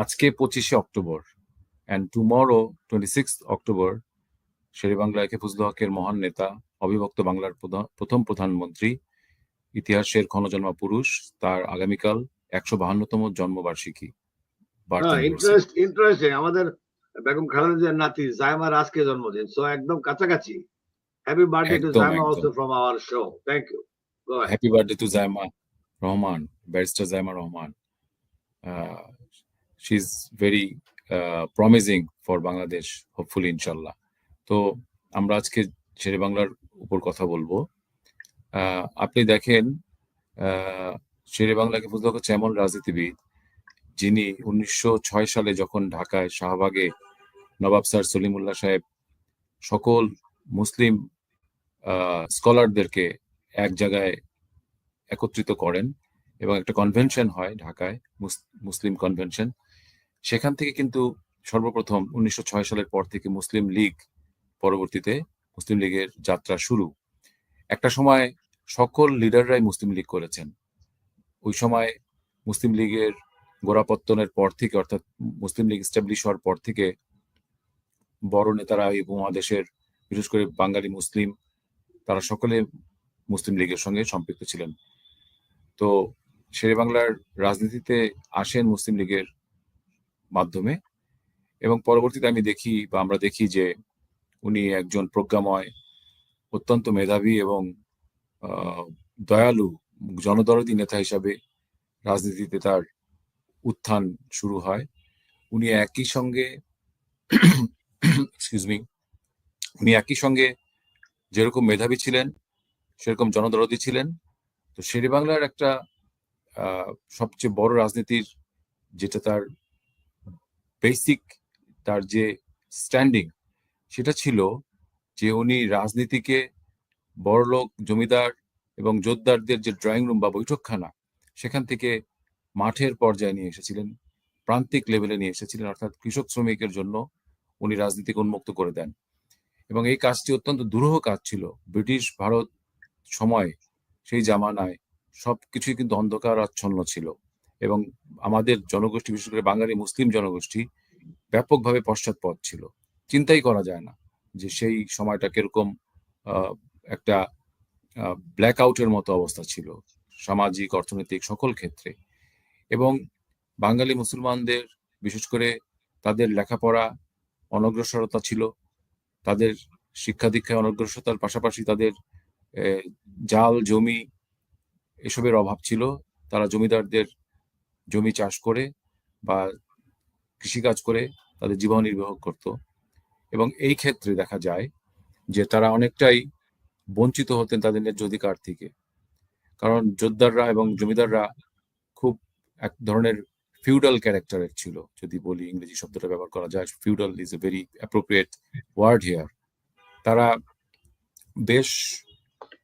আজকে পঁচিশে October and tomorrow twenty six October Shere Bangla A K Fazlul হকের মহান নেতা অবিভক্ত বাংলার প্রথম প্রধানমন্ত্রী ইতিহাসের ক্ষণজন্মা পুরুষ তার আগামীকাল একশো বাহান্নতম জন্মবার্ষিকী ইন্টারেস্ট ইন্টারেস্টিং আমাদের বেগম খালেদা জিয়ার নাতি জায়মার আজকে জন্মদিন সো একদম কাছাকাছি। Happy birthday to Zaima also from our show thank you happy birthday to Zaima Rahman barrister Zaima Rahman. Is very promising for Bangladesh hopefully ইনশাল্লাহ তো আমরা আজকে শেরে বাংলার উপর কথা বলব। আপনি দেখেন শেরে বাংলাকে বুঝতে হচ্ছে এমন রাজনীতিবিদ যিনি উনিশশো ছয় সালে যখন ঢাকায় শাহবাগে নবাব স্যার সলিমুল্লাহ সাহেব সকল মুসলিম স্কলারদেরকে এক জায়গায় একত্রিত করেন এবং একটা কনভেনশন হয় ঢাকায়, মুস- মুসলিম কনভেনশন সেখান থেকে কিন্তু সর্বপ্রথম উনিশশো ছয় সালের পর থেকে মুসলিম লীগ পরবর্তীতে মুসলিম লীগের যাত্রা শুরু। একটা সময় সকল লিডাররাই মুসলিম লীগ করেছেন। ওই সময় মুসলিম লীগের গোড়াপত্তনের পর থেকে, অর্থাৎ মুসলিম লীগ স্টাবলিশ হওয়ার পর থেকে বড় নেতারা এই উপমহাদেশের, বিশেষ করে বাঙালি মুসলিম, তারা সকলে মুসলিম লীগের সঙ্গে সম্পৃক্ত ছিলেন। তো শেরে বাংলার রাজনীতিতে আসেন মুসলিম লীগের মাধ্যমে। এবং পরবর্তীতে আমি দেখি বা আমরা দেখি যে উনি একজন প্রজ্ঞাময়, অত্যন্ত মেধাবী এবং দয়ালু জনদরদী নেতা হিসাবে রাজনীতিতে তার উত্থান শুরু হয়। উনি একই সঙ্গে মি উনি একই সঙ্গে যেরকম মেধাবী ছিলেন, সেরকম জনদরদী ছিলেন। তো শেরে বাংলার একটা সবচেয়ে বড় রাজনীতির যেটা তার বেসিক তার যে স্ট্যান্ডিং সেটা ছিল যে উনি রাজনীতিকে বড়লোক, জমিদার এবং জোরদারদের যে ড্রয়িং রুম বা বৈঠকখানা, সেখান থেকে মাঠের পর্যায়ে নিয়ে এসেছিলেন, প্রান্তিক লেভেলে নিয়ে এসেছিলেন, অর্থাৎ কৃষক শ্রমিকের জন্য উনি রাজনীতিকে উন্মুক্ত করে দেন। এবং এই কাজটি অত্যন্ত দুরূহ কাজ ছিল। ব্রিটিশ ভারত সময় সেই জামানায় সবকিছুই কিন্তু অন্ধকার আচ্ছন্ন ছিল। এবং আমাদের জনগোষ্ঠী, বিশেষ করে বাঙালি মুসলিম জনগোষ্ঠী ব্যাপকভাবে পশ্চাৎপদ ছিল। চিন্তাই করা যায় না যে সেই সময়টা কীরকম একটা ব্ল্যাক আউটের মতো অবস্থা ছিল সামাজিক, অর্থনৈতিক সকল ক্ষেত্রে। এবং বাঙালি মুসলমানদের, বিশেষ করে তাদের লেখাপড়া অনগ্রসরতা ছিল, তাদের শিক্ষা দীক্ষায় অনগ্রসরতার পাশাপাশি তাদের জাল, জমি এসবের অভাব ছিল। তারা জমিদারদের জমি চাষ করে বা কৃষিকাজ করে তাদের জীবন নির্বাহ করত। এবং এই ক্ষেত্রে দেখা যায় যে তারা অনেকটাই বঞ্চিত হতেন তাদের ন্যায্য অধিকার থেকে। কারণ জোরদাররা এবং জমিদাররা খুব এক ধরনের ফিউডাল ক্যারেক্টারের ছিল। যদি বলি ইংরেজি শব্দটা ব্যবহার করা যায় feudal is a very appropriate word here তারা বেশ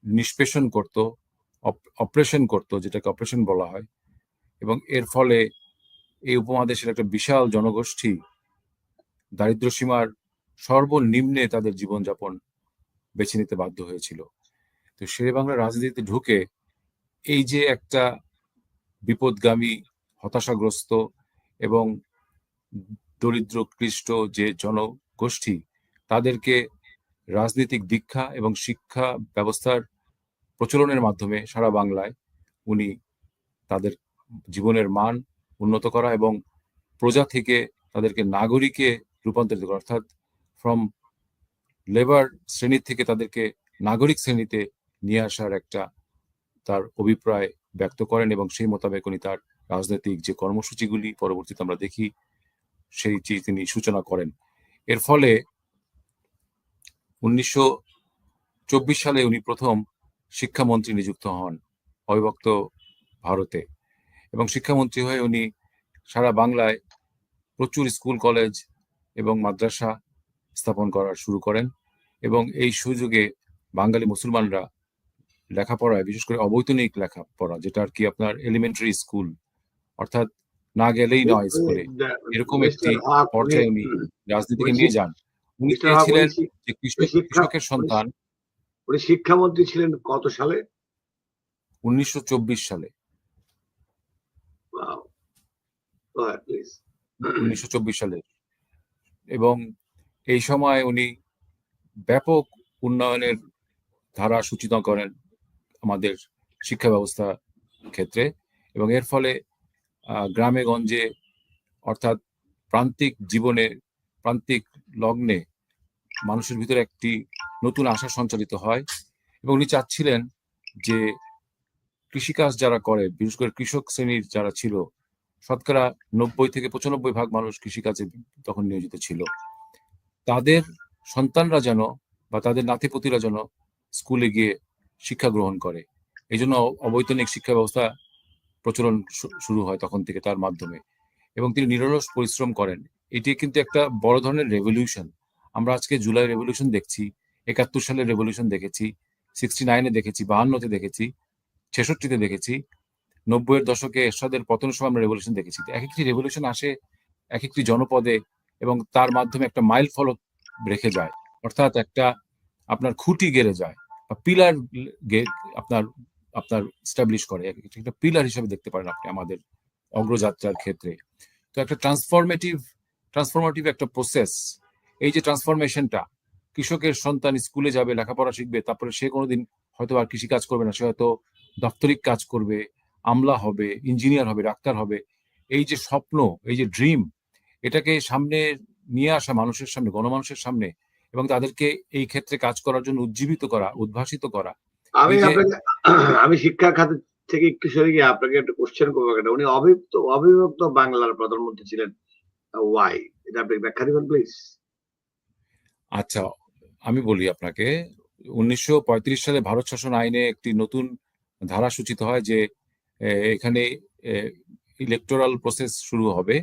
নিষ্পেষণ করত অপারেশন করত, যেটাকে অপারেশন বলা হয়। এবং এর ফলে এই উপমহাদেশের একটা বিশাল জনগোষ্ঠী দারিদ্র সীমার সর্বনিম্নে তাদের জীবনযাপন বেছে নিতে বাধ্য হয়েছিল। তো শেরে বাংলা রাজনীতিতে ঢুকে এই যে একটা বিপদগামী, হতাশাগ্রস্ত এবং দরিদ্র ক্লিষ্ট যে জনগোষ্ঠী, তাদেরকে রাজনৈতিক দীক্ষা এবং শিক্ষা ব্যবস্থার প্রচলনের মাধ্যমে সারা বাংলায় উনি তাদের জীবনের মান উন্নত করা এবং প্রজা থেকে তাদেরকে নাগরিকে রূপান্তরিত করা, অর্থাৎ ফ্রম লেবার শ্রেণি থেকে তাদেরকে নাগরিক শ্রেণীতে নিয়ে আসার একটা তার অভিপ্রায় ব্যক্ত করেন এবং সেই মোতাবেক উনি তার রাজনৈতিক যে কর্মসূচিগুলি পরবর্তীতে আমরা দেখি, সেই তিনি সূচনা করেন। এর ফলে উনিশশো চব্বিশ সালে উনি প্রথম শিক্ষামন্ত্রী নিযুক্ত হন অবিভক্ত ভারতে। এবং শিক্ষামন্ত্রী হয়ে উনি সারা বাংলায় প্রচুর স্কুল কলেজ এবং মাদ্রাসা স্থাপন করা শুরু করেন এবং এই সুযোগে বাঙালি মুসলমানরা লেখাপড়ায় বিশেষ করে অবৈতনিক লেখাপড়া যেটা আর কি আপনার এলিমেন্টারি স্কুল অর্থাৎ না গেলেই নয় স্কুলে এরকম একটি পর্যায়ে উনি রাজনীতিকে নিয়ে যান। উনি চেয়েছিলেন যে কৃষক কৃষকের সন্তান উনি শিক্ষামন্ত্রী ছিলেন কত সালে? উনিশশো চব্বিশ সালে প্লিজ উনিশশো চব্বিশ সালে। এবং এই সময় উনি ব্যাপক উন্নয়নের ধারা সূচিত করেন আমাদের শিক্ষা ব্যবস্থা ক্ষেত্রে। এবং এর ফলে গ্রামে গঞ্জে অর্থাৎ প্রান্তিক জীবনে, প্রান্তিক লগ্নে মানুষের ভিতরে একটি নতুন আশা সঞ্চালিত হয়। এবং উনি চাচ্ছিলেন যে কৃষিকাজ যারা করে, বিশেষ করে কৃষক শ্রেণির যারা ছিল শতকরা নব্বই থেকে পঁচানব্বই ভাগ মানুষ কৃষিকাজে তখন নিয়োজিত ছিল। তাদের সন্তানরা যেন বা তাদের নাতিপতিরা যেন স্কুলে গিয়ে শিক্ষা গ্রহণ করে। এই জন্য অবৈতনিক শিক্ষা ব্যবস্থা প্রচলন শুরু হয় তখন থেকে তার মাধ্যমে। এবং তিনি নিরলস পরিশ্রম করেন। এটি কিন্তু একটা বড় ধরনের রেভলিউশন আমরা আজকে জুলাই রেভলিউশন দেখছি, একাত্তর সালের রেভলিউশন দেখেছি সিক্সটি নাইনে দেখেছি, বাহান্নতে দেখেছি, ছেষট্টিতে দেখেছি। নব্বইয়ের দশকে এরশাদের পতনের সময় আমরা রেভলিউশন দেখেছি। এক একটি রেভলিউশন আসে এক একটি জনপদে এবং তার মাধ্যমে একটা মাইল ফলক রেখে যায়। অর্থাৎ একটা আপনার খুঁটি গেড়ে যায় বা পিলার আপনার আপনার স্টাবলিশ করে। একটা পিলার হিসেবে দেখতে পারেন আপনি আমাদের অগ্রযাত্রার ক্ষেত্রে। তো একটা ট্রান্সফরমেটিভ ট্রান্সফরমেটিভ একটা প্রসেস এই যে ট্রান্সফরমেশনটা কৃষকের সন্তান স্কুলে যাবে, লেখাপড়া শিখবে, তারপরে সে কোনোদিন হয়তো আর কৃষি কাজ করবে না, সে হয়তো দপ্তরিক কাজ করবে আমলা হবে ইঞ্জিনিয়ার হবে ডাক্তার হবে এই যে স্বপ্ন এই যে ড্রিম এটাকে সামনে নিয়ে আসা মানুষের সামনে গণমানুষের সামনে এবং তাদেরকে এই ক্ষেত্রে কাজ করার জন্য উজ্জীবিত করা উদ্ভাসিত করা। আমি আপনাকে আমি শিক্ষা খাত থেকে একটু সরে গিয়ে আপনাকে একটা কোশ্চেন করব একটা। উনি অবিভক্ত অবিভক্ত বাংলার প্রধানমন্ত্রী ছিলেন ওয়াই এটা আপনি ব্যাখ্যা দিবেন প্লিজ আচ্ছা আমি বলি আপনাকে উনিশশো পঁয়ত্রিশ সালে ভারত শাসন আইনে একটি নতুন ধারা সূচিত হয় যে এখানে ইলেকটোরাল প্রসেস শুরু হবে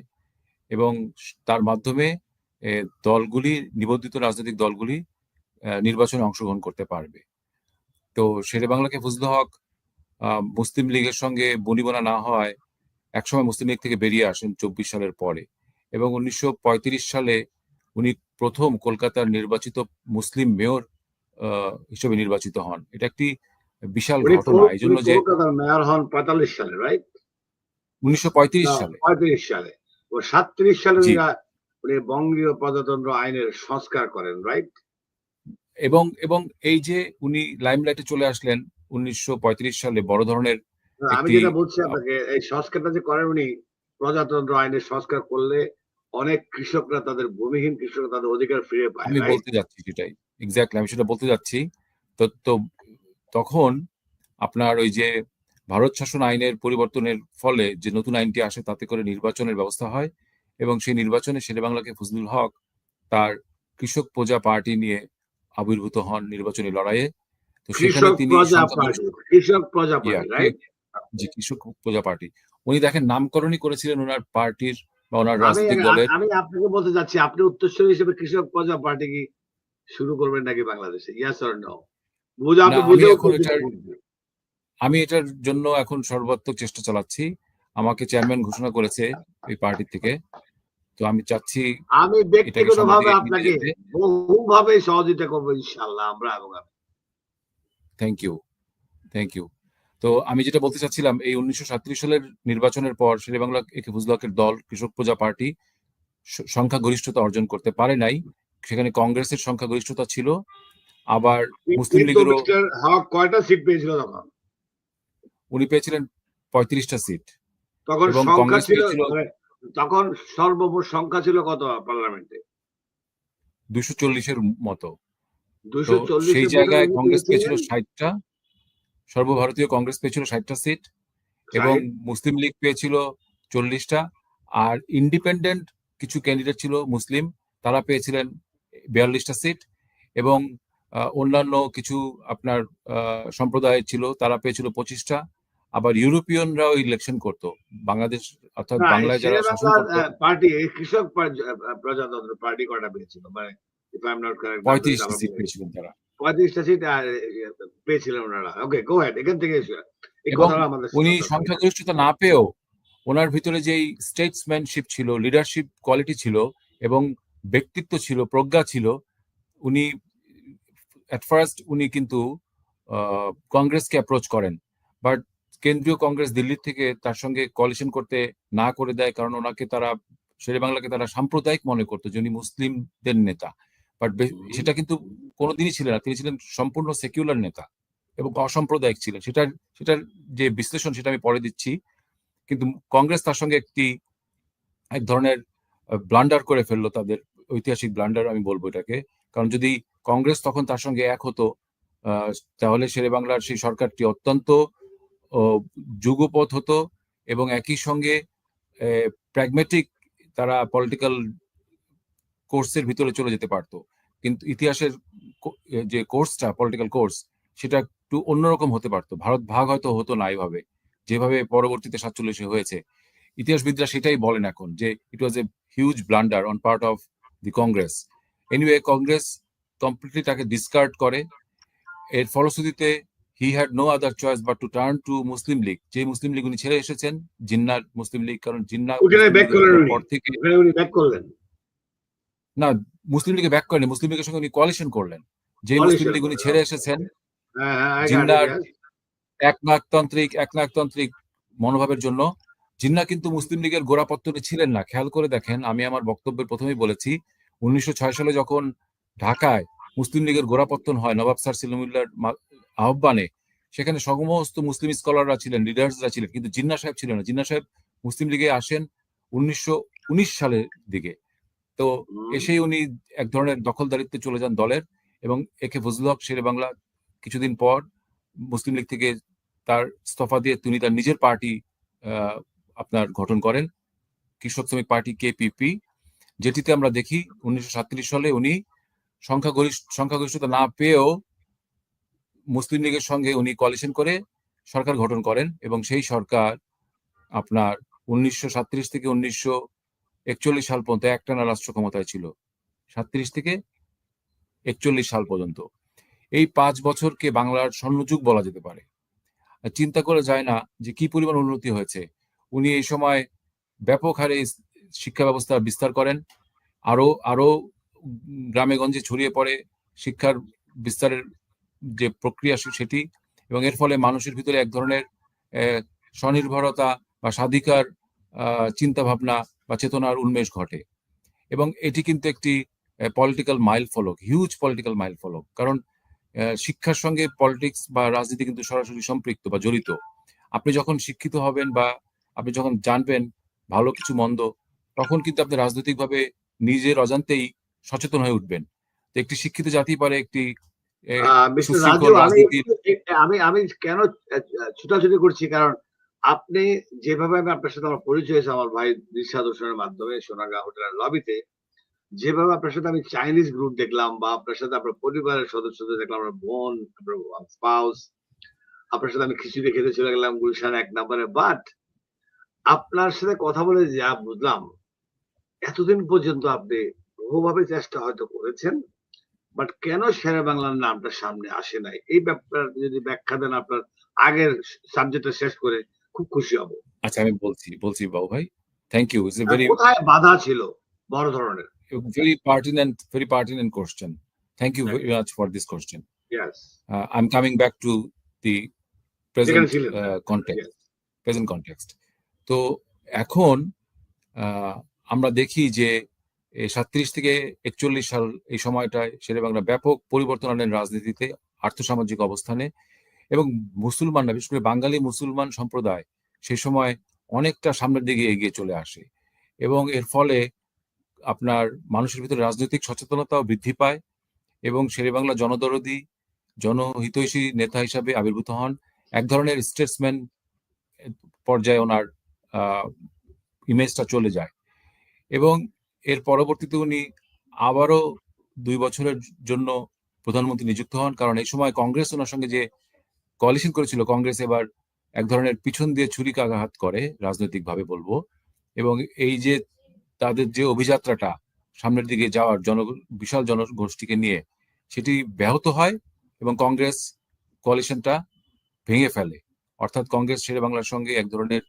এবং তার মাধ্যমে দলগুলি, নিবন্ধিত রাজনৈতিক দলগুলি নির্বাচনে অংশগ্রহণ করতে পারবে। তো শেরে বাংলাকে ফজলুল হক মুসলিম লীগের সঙ্গে বনিবনা না হয় একসময় মুসলিম লীগ থেকে বেরিয়ে আসেন চব্বিশ সালের পরে এবং উনিশশো পঁয়ত্রিশ সালে উনি প্রথম কলকাতার নির্বাচিত মুসলিম মেয়র হিসেবে নির্বাচিত হন। এটা একটি বিশাল ঘটনা এই জন্য যে মেয়র হন পঁয়তাল্লিশ সালে রাইট উনিশশো পঁয়ত্রিশ সালে। পঁয়ত্রিশ সালে। ও সাতত্রিশ সালে উনি- উনি বঙ্গীয় প্রজাতন্ত্র আইনের সংস্কার করেন রাইট এবং এবং এই যে উনি লাইমলাইটে চলে আসলেন উনিশশো পঁয়ত্রিশ সালে বড় ধরনের আমি যেটা বলছি আপনাকে এই সংস্কারটা যে করেন উনি প্রজাতন্ত্র আইনের সংস্কার করলে অনেক কৃষকরা তাদের ভূমিহীন কৃষকরা তাদের অধিকার ফিরে পায় আমি বলতে যাচ্ছি সেটাই। এক্স্যাক্টলি আমি সেটা বলতে যাচ্ছি। তো তো তখন আপনার ওই যে ভারত শাসন আইনের পরিবর্তনের ফলে যে নতুন আইনটি আসে তাতে করে নির্বাচনের ব্যবস্থা হয় এবং সেই নির্বাচনে শেরে বাংলাকে ফজলুল হক তার কৃষক প্রজা পার্টি নিয়ে আবির্ভূত হন নির্বাচনী লড়াইয়ে। তো সেখানে কৃষক তিনি কৃষক প্রজা পার্টি কৃষক প্রজা পার্টি। উনি দেখেন নামকরণই করেছিলেন ওনার পার্টির বা ওনার রাজনৈতিক দলের। আমি আপনাকে বলতে যাচ্ছি আপনি উত্তরস্বরী হিসেবে কৃষক প্রজা পার্টি কি শুরু করবেন নাকি বাংলাদেশে? ইয়াস অর না, আমি এটার- জন্য এখন সর্বাত্মক চেষ্টা চালাচ্ছি। আমাকে চেয়ারম্যান ঘোষণা করেছে এই পার্টি থেকে। তো আমি চাচ্ছি আমি এটাকে ব্যক্তিগত ভাবে আপনাকে বহুভাবে সহযোগিতা করব ইনশাল্লাহ আমরা আগামী থ্যাংক ইউ থ্যাংক ইউ তো আমি যেটা বলতে চাচ্ছিলাম এই উনিশশো সালের নির্বাচনের পর শেরে বাংলা একে ফজলকের দল কৃষক প্রজা পার্টি সংখ্যাগরিষ্ঠতা অর্জন করতে পারে নাই। সেখানে কংগ্রেসের সংখ্যাগরিষ্ঠতা ছিল আবার মুসলিম লীগেরও হক কয়টা সিট পেয়েছিল তখন? উনি পেয়েছিলেন পঁয়ত্রিশটা সিট তখন সংখ্যা কংগ্রেস ছিল মানে তখন সর্বমোট সংখ্যা ছিল কত পার্লামেন্টে? দুশো চল্লিশের মতো। সেই জায়গায় কংগ্রেস পেয়েছিল ষাটটা। সর্বভারতীয় কংগ্রেস পেয়েছিল ষাটটা সিট এবং মুসলিম লীগ পেয়েছিল চল্লিশটা। আর ইন্ডিপেন্ডেন্ট কিছু ক্যান্ডিডেট ছিল মুসলিম তারা পেয়েছিলেন বিয়াল্লিশটা সিট এবং অন্যান্য কিছু আপনার সম্প্রদায় ছিল তারা পেয়েছিল পঁচিশটা। আবার ইউরোপিয়ানরাও ইলেকশন করতো। বাংলাদেশ অর্থাৎ বাংলায় যারা শাসন করতো পার্টি কৃষক প্রজাতন্ত্র পার্টি কয়টা পেয়েছিল? মানে correct, পঁয়ত্রিশটা সিট পেয়েছিলেন তারা। পঁয়ত্রিশটা সিট পেয়েছিলেন ওনারা। ওকে গো হেড এখান থেকে উনি সংখ্যাগরিষ্ঠতা না পেয়েও ওনার ভিতরে যেই স্টেটসম্যানশিপ ছিল লিডারশিপ কোয়ালিটি ছিল এবং ব্যক্তিত্ব ছিল প্রজ্ঞা ছিল উনি অ্যাট ফার্স্ট উনি কিন্তু কংগ্রেসকে অ্যাপ্রোচ করেন। বাট কেন্দ্রীয় কংগ্রেস দিল্লি থেকে তার সঙ্গে কোয়ালিশন করতে না করে দেয় কারণ ওনাকে তারা শেরে বাংলাকে তারা সাম্প্রদায়িক মনে করতো যিনি মুসলিমদের নেতা। বাট সেটা কিন্তু কোনোদিনই ছিলেন না। তিনি ছিলেন সম্পূর্ণ সেকুলার নেতা এবং অসাম্প্রদায়িক ছিলেন। সেটার সেটার যে বিশ্লেষণ সেটা আমি পরে দিচ্ছি। কিন্তু কংগ্রেস তার সঙ্গে একটি এক ধরনের ব্লান্ডার করে ফেলল তাদের ঐতিহাসিক ব্লান্ডার আমি বলব এটাকে। কারণ যদি কংগ্রেস তখন তার সঙ্গে এক হতো। তাহলে শেরে বাংলার সেই সরকারটি অত্যন্ত যুগপথ হতো এবং একই সঙ্গে প্র্যাগমেটিক তারা পলিটিক্যাল কোর্সের ভিতরে চলে যেতে পারতো। কিন্তু ইতিহাসের যে কোর্সটা পলিটিক্যাল কোর্স সেটা একটু অন্যরকম হতে পারতো। ভারত ভাগ হয়তো হতো না এইভাবে যেভাবে পরবর্তীতে সাতচল্লিশে হয়েছে। ইতিহাসবিদরা সেটাই বলেন এখন যে it was a huge blunder on part of the Congress anyway Congress completely তাকে ডিসকার্ড করে। এর ফলশ্রুতিতে he had no other choice but to turn to Muslim League যে মুসলিম লীগ উনি ছেড়ে এসেছেন জিন্নার মুসলিম লীগ কারণ জিন্না। পর থেকে না মুসলিম লীগে ব্যাক করেনি মুসলিম লীগের সঙ্গে উনি কোয়ালিশন করলেন। যে মুসলিম লীগ উনি ছেড়ে এসেছেন হ্যাঁ হ্যাঁ জিন্নার একনাকতান্ত্রিক একনাকতান্ত্রিক মনোভাবের জন্য জিন্না কিন্তু মুসলিম লীগের গোড়াপত্তনে ছিলেন না। খেয়াল করে দেখেন আমি আমার বক্তব্যের প্রথমেই বলেছি উনিশশো ছয় সালে যখন ঢাকায় মুসলিম লীগের গোড়াপত্তন হয় নবাব স্যার সিলুমিল্লার আহ্বানে। সেখানে সমস্ত মুসলিম স্কলাররা ছিলেন লিডার্সরা ছিলেন কিন্তু জিন্না সাহেব ছিলেন না। জিন্না সাহেব মুসলিম লীগে আসেন উনিশশো উনিশ সালের দিকে। তো এসেই উনি এক ধরনের দখলদারিত্বে চলে যান দলের এবং একে ফজলুল হক শেরে বাংলা কিছুদিন পর মুসলিম লীগ থেকে তার ইস্তফা দিয়ে তিনি তার নিজের পার্টি আপনার গঠন করেন। কৃষক শ্রমিক পার্টি কেপিপি যেটিতে আমরা দেখি উনিশশো সাতত্রিশ সালে উনি সংখ্যাগরিষ্ঠ, সংখ্যাগরিষ্ঠতা না পেয়েও মুসলিম লীগের সঙ্গে উনি কোয়ালিশন করে সরকার গঠন করেন এবং সেই সরকার আপনার উনিশশো থেকে উনিশশো একচল্লিশ সাল পর্যন্ত একটানা রাষ্ট্র ক্ষমতায় ছিল। সাতত্রিশ থেকে একচল্লিশ সাল পর্যন্ত। এই পাঁচ বছরকে বাংলার স্বর্ণযুগ বলা যেতে পারে। চিন্তা করে যায় না যে কি পরিমাণ উন্নতি হয়েছে। উনি এই সময় ব্যাপক হারে শিক্ষা ব্যবস্থা বিস্তার করেন। আরও আরও গ্রামে গঞ্জে ছড়িয়ে পড়ে, শিক্ষার বিস্তারের যে প্রক্রিয়া সেটি এবং এর ফলে মানুষের ভিতরে এক ধরনের স্বনির্ভরতা বা স্বাধিকার চিন্তা ভাবনা বা চেতনার উন্মেষ ঘটে। এবং এটি কিন্তু একটি পলিটিক্যাল মাইল ফলক হিউজ পলিটিক্যাল মাইল ফলক কারণ শিক্ষার সঙ্গে পলিটিক্স বা রাজনীতি কিন্তু সরাসরি সম্পৃক্ত বা জড়িত। আপনি যখন শিক্ষিত হবেন বা আপনি যখন জানবেন ভালো কিছু, মন্দ, তখন কিন্তু আপনি রাজনৈতিকভাবে নিজের অজান্তেই সচেতন হয়ে উঠবেন। তো একটি শিক্ষিত জাতি পারে একটি আমি আমি কেন ছুটাছুটি করছি? কারণ আপনি যেভাবে আমি আপনার সাথে আমার পরিচয় হয়েছে আমার ভাই নিঃসাদ হোসেনের মাধ্যমে সোনাগা হোটেলের লবিতে যেভাবে আপনার সাথে আমি চাইনিজ গ্রুপ দেখলাম বা আপনার সাথে আপনার পরিবারের সদস্যদের দেখলাম আপনার বোন আপনার স্পাউস আপনার সাথে আমি খিচুড়ি খেতে চলে গেলাম গুলশান এক নম্বরে বাট আপনার সাথে কথা বলে যা বুঝলাম এতদিন পর্যন্ত আপনি বহুভাবে চেষ্টা হয়তো করেছেন বাট কেন শেরে বাংলার নামটা সামনে আসে নাই এই ব্যাপার যদি ব্যাখ্যা দেন আপনার আগের সাবজেক্টটা শেষ করে খুব খুশি হব আচ্ছা আমি বলছি বলছি বাবু ভাই থ্যাংক ইউ ইটস ভেরি কোথায় বাধা ছিল বড় ধরনের very pertinent, very pertinent question. Thank you very much for this question. Yes Uh, I'm coming back to the present uh, context. Yes. Present context তো এখন আহ, আমরা দেখি যে সাতত্রিশ থেকে একচল্লিশ সাল এই সময়টায় শেরে বাংলা ব্যাপক পরিবর্তন আনেন রাজনীতিতে, আর্থসামাজিক অবস্থানে এবং মুসলমানরা, বিশেষ করে বাঙালি মুসলমান সম্প্রদায় সেই সময় অনেকটা সামনের দিকে এগিয়ে চলে আসে এবং এর ফলে আপনার মানুষের ভিতরে রাজনৈতিক সচেতনতাও বৃদ্ধি পায় এবং শেরে বাংলা জনদরদি, জনহিতৈষী নেতা হিসাবে আবির্ভূত হন। এক ধরনের স্টেটসম্যান পর্যায়ে ওনার ইমেজটা চলে যায় এবং এর পরবর্তীতে উনি আবারও দুই বছরের জন্য প্রধানমন্ত্রী নিযুক্ত হন। কারণ এই সময় কংগ্রেস ওনার সঙ্গে যে কোয়ালিশন করেছিল, কংগ্রেস এবার এক ধরনের পিছন দিয়ে ছুরিকাঘাত করে, রাজনৈতিকভাবে বলব। এবং এই যে তাদের যে অভিযাত্রাটা সামনের দিকে যাওয়ার জন, বিশাল জনগোষ্ঠীকে নিয়ে, সেটি ব্যাহত হয় এবং কংগ্রেস কোয়ালিশনটা ভেঙে ফেলে। অর্থাৎ কংগ্রেস শেরে বাংলার সঙ্গে এক ধরনের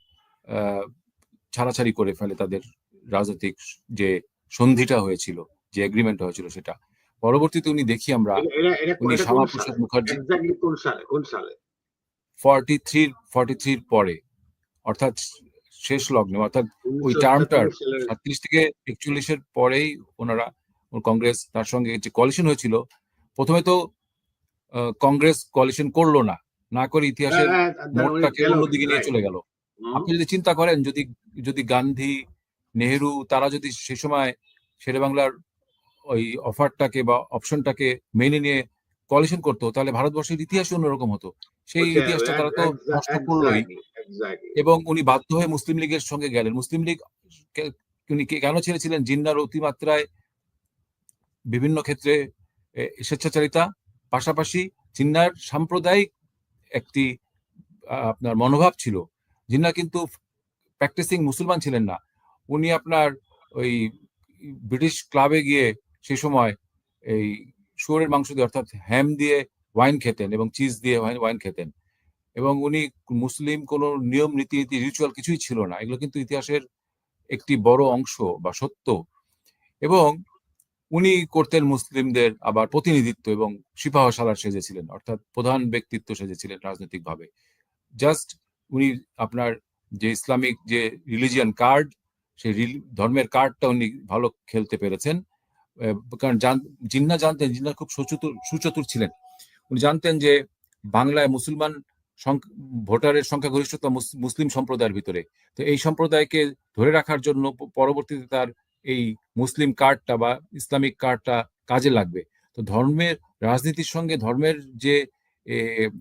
ছাড়াছাড়ি করে ফেলে তাদের রাজনৈতিক যে সন্ধিটা হয়েছিল যে এগ্রিমেন্টটা হয়েছিল সেটা। পরবর্তীতে উনি দেখি আমরা উনি এটা কোন শ্যামা সালে? প্রসাদ মুখার্জি কোন সালে? কোন সালে? ফর্টি থ্রি ফর্টি থ্রির পরে। অর্থাৎ শেষ লগ্নে অর্থাৎ ওই টার্মটার সালের সাতত্রিশ থেকে একচল্লিশের পরেই ওনারা কংগ্রেস তার সঙ্গে যে কলিশন হয়েছিল প্রথমে তো কংগ্রেস কলিশন করল না। না করে ইতিহাসের হ্যাঁ, হ্যাঁ, উনি মোড়টাকে গেল, অন্যদিকে নিয়ে চলে গেল। আপনি যদি চিন্তা করেন যদি যদি গান্ধী নেহেরু তারা যদি সে সময় শেরে বাংলার ওই অফারটাকে বা অপশনটাকে মেনে নিয়ে কলিশন করতো তাহলে ভারতবর্ষের ইতিহাস অন্যরকম হতো। সেই ইতিহাসটা তারা তো নষ্ট করলোই. এবং উনি বাধ্য হয়ে মুসলিম লীগের সঙ্গে গেলেন। মুসলিম লীগ উনি কেন ছেড়েছিলেন? জিন্নার অতিমাত্রায় বিভিন্ন ক্ষেত্রে স্বেচ্ছাচারিতা পাশাপাশি জিন্নার সাম্প্রদায়িক একটি আপনার মনোভাব ছিল। জিন্না কিন্তু প্র্যাকটিসিং মুসলমান ছিলেন না। উনি আপনার ওই ব্রিটিশ ক্লাবে গিয়ে সে সময় এই শুয়োরের মাংস দিয়ে অর্থাৎ হ্যাম দিয়ে ওয়াইন খেতেন এবং চিজ দিয়ে ওয়াইন খেতেন। এবং উনি মুসলিম কোনো নিয়ম, নীতি রিচুয়াল কিছুই ছিল না। এগুলো কিন্তু ইতিহাসের একটি বড় অংশ বা সত্য। এবং উনি করতেন মুসলিমদের আবার প্রতিনিধিত্ব এবং সিপাহ সালার সেজেছিলেন, অর্থাৎ প্রধান ব্যক্তিত্ব সেজেছিলেন রাজনৈতিকভাবে। জাস্ট উনি আপনার যে ইসলামিক যে রিলিজিয়ান কার্ড সেই ধর্মের কার্ডটা উনি ভালো খেলতে পেরেছেন। কারণ জান- জিন্না জানতেন, জিন্না খুব সুচতুর সুচতুর ছিলেন। উনি জানতেন যে বাংলায় মুসলমান ভোটারের সংখ্যাগরিষ্ঠতা মুস- মুসলিম সম্প্রদায়ের ভিতরে। তো এই সম্প্রদায়কে ধরে রাখার জন্য পরবর্তীতে তার এই মুসলিম কার্ডটা বা ইসলামিক কার্ডটা কাজে লাগবে। তো ধর্মের, রাজনীতির সঙ্গে ধর্মের যে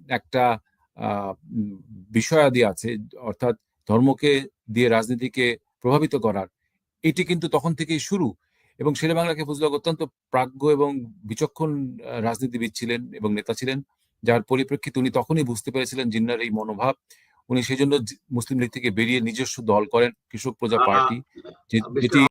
একটা বিষয়াদি আছে, অর্থাৎ ধর্মকে দিয়ে রাজনীতিকে প্রভাবিত করার। এটি কিন্তু তখন থেকেই শুরু এবং শেরে বাংলাকে ফজলুল হক অত্যন্ত প্রাজ্ঞ এবং বিচক্ষণ রাজনীতিবিদ ছিলেন এবং নেতা ছিলেন। যার পরিপ্রেক্ষিতে উনি তখনই বুঝতে পেরেছিলেন জিন্নার এই মনোভাব। উনি সেই জন্য মুসলিম লীগ থেকে বেরিয়ে নিজস্ব দল করেন কৃষক প্রজা আ- পার্টি যেটি